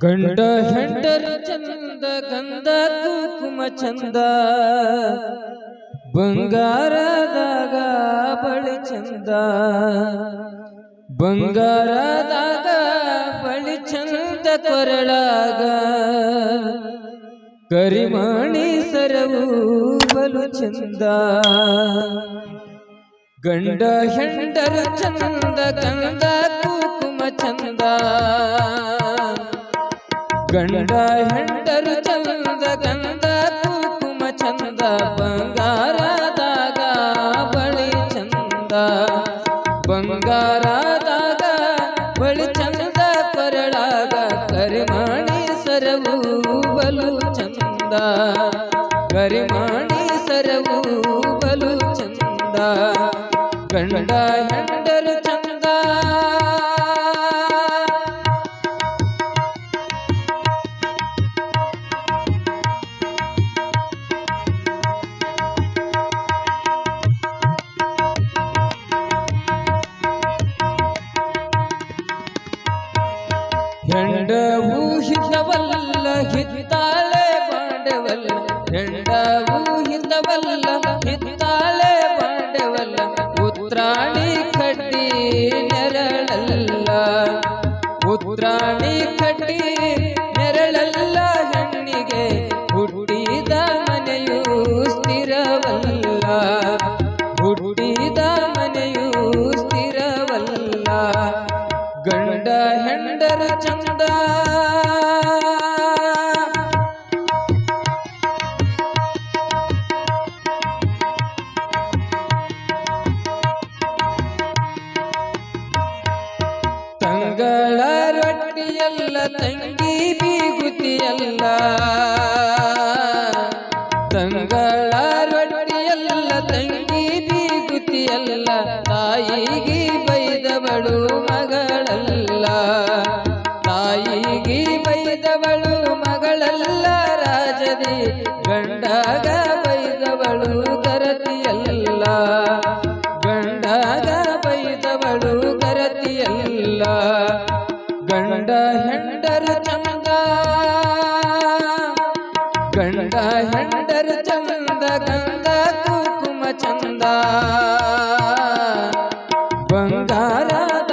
ಗಂಡ ಹೆಂಡರ ಚಂದ ಗಂಧ ಕುಂಕುಮ ಚಂದ. ಬಂಗಾರದಾಗ ಬಳಿ ಚಂದ. ಬಂಗಾರದಾಗ ಬಳಿ ಚಂದ ಕೊರಳಾಗ. ಕರಿಮಣಿ ಸರವು ಬಲು ಚಂದ. ಗಂಡ ಹೆಂಡರ ಚಂದ ಗಂಧ ಕುಂಕುಮ ಚಂದ. ಗಂಡ ಹೆಂಡರು ಚಂದ ಗಂಧ ಕುಂಕುಮ ಚಂದ, ಬಂಗಾರದಾಗ ಬಳಿ ಚಂದ. ಬಂಗಾರದಾಗ ಬಳಿ ಚಂದ, ಕೊರಳಾಗ ಕರಿಮಾಣಿ ಸರವು ಬಲು ಚಂದ. ಕರಿಮಾಣಿ ಸರವು ಬಲು ಚಂದ. ಗಂಡ ಹೆಂಡರು ಊಹಿತವಲ್ಲ ಹಿತ್ತಾಳೆ ಪಾಂಡವಲ್ಲ ಹೆಂಡವು ಊಹಿತವಲ್ಲ ಹಿತ್ತಾಳೆ ಪಾಂಡವಲ್ಲ ಉತ್ರಾಣಿ ಕಡ್ಡಿ ನೆರಳಲ್ಲ. ಉತ್ರಾಣಿ ಕಡ್ಡಿ ನೆರಳಲ್ಲ, ಹೆಣ್ಣಿಗೆ ಹುಟ್ಟಿದ ಮನೆಯು ಸ್ಥಿರವಲ್ಲ. ಹುಟ್ಟಿದ ಮನೆಯು ಸ್ಥಿರವಲ್ಲ. ಗಂಡ ಹೆಂಡರ ಚಂದ ತಂಗಿ ಬೀಗುತಿಯಲ್ಲ ತಂಗಳ ರೊಟ್ಟಿಯಲ್ಲ ತಂಗಿ ಬೀಗುತಿಯಲ್ಲ ತಾಯಿಗೆ ಬೈದವಳು ಮಗಳಲ್ಲ. ಹೆಂಡರು ಚಂದ ಗಂಗಾ ಕುಂಕುಮ ಚಂದ. ಬಂಗಾರದಾಗ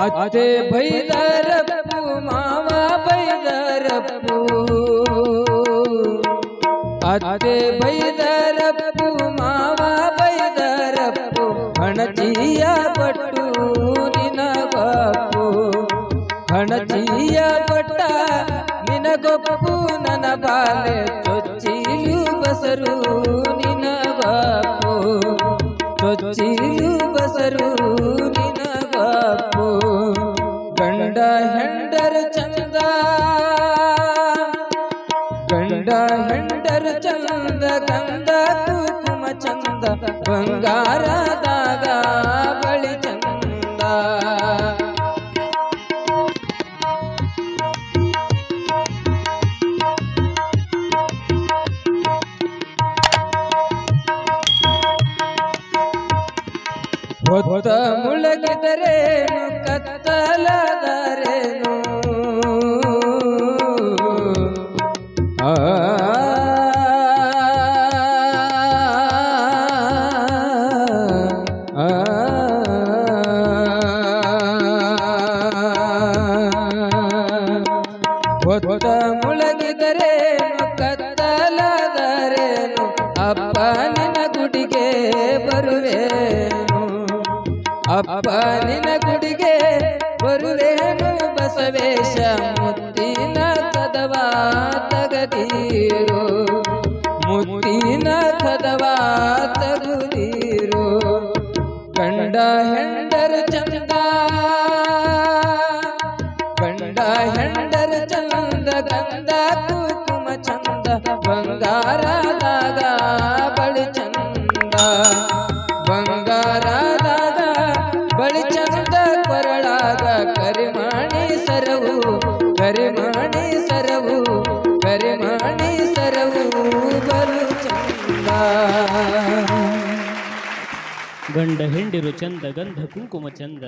ಅತ್ತೆ ಬೈದರಪ್ಪು, ಮಾವ ಬೈದರಪ್ಪು. ಅತೆ ಬೈದರಪ್ಪು, ಮಾವ ಬೈದರಪ್ಪು. ಹಣಚಿಯ ಪಟ್ಟು ನಿನಗಪ್ಪು. ಹಣತಿಯ ಪಟ್ಟ ನಿನಗೊಪ್ಪು, ನನ್ನ ಬಾಲೆ ಚೊಚ್ಚಿಲು ಬಸರು ನಿನಗಪ್ಪು. ಚೊಚ್ಚಿಲು ಬಸರು ನಿನಗಪ್ಪು. ಗಂಡ ಹೆಂಡರ ಚಂದ. ಗಂಡ ಹೆಂಡರ ಚಂದ ಗಂಧ ಕುಂಕುಮ ಚಂದ ಬಂಗಾರದಾಗ ಬಳಿ ಚಂದ. ಹೊತ್ತ ಮುಳಗಿದರೇನು ಕತ್ತಲದರೇನು ಆ ಹೊತ್ತ ಮುಳಗಿದರೇನು ಕತ್ತಲದರೇನು ಅಪ್ಪ ನಿನ್ನ ಗುಡಿಗೆ ಬರುವೇನು ಅಪ್ಪ ನಿನ್ನ ಗುಡಿಗೆ ಬರುವೆನು ಬಸವೇಶ ಮುತ್ತಿನ ಕದವಾ ತಗದೀರು. ಮುತ್ತಿನ ಕದವಾ ತಗುದೀರು. ಗಂಡ ಹೆಂಡರ ಚಂದ. ಗಂಡ ಹೆಂಡರ ಚಂದ ಗಂಧ ಕುಕುಮ ಚಂದ, ಬಂಗಾರದಾಗ ಬಳಿ ಚಂದ. ಗಂಡ ಹೆಂಡಿರು ಚಂದ ಗಂಧ ಕುಂಕುಮ ಚಂದ.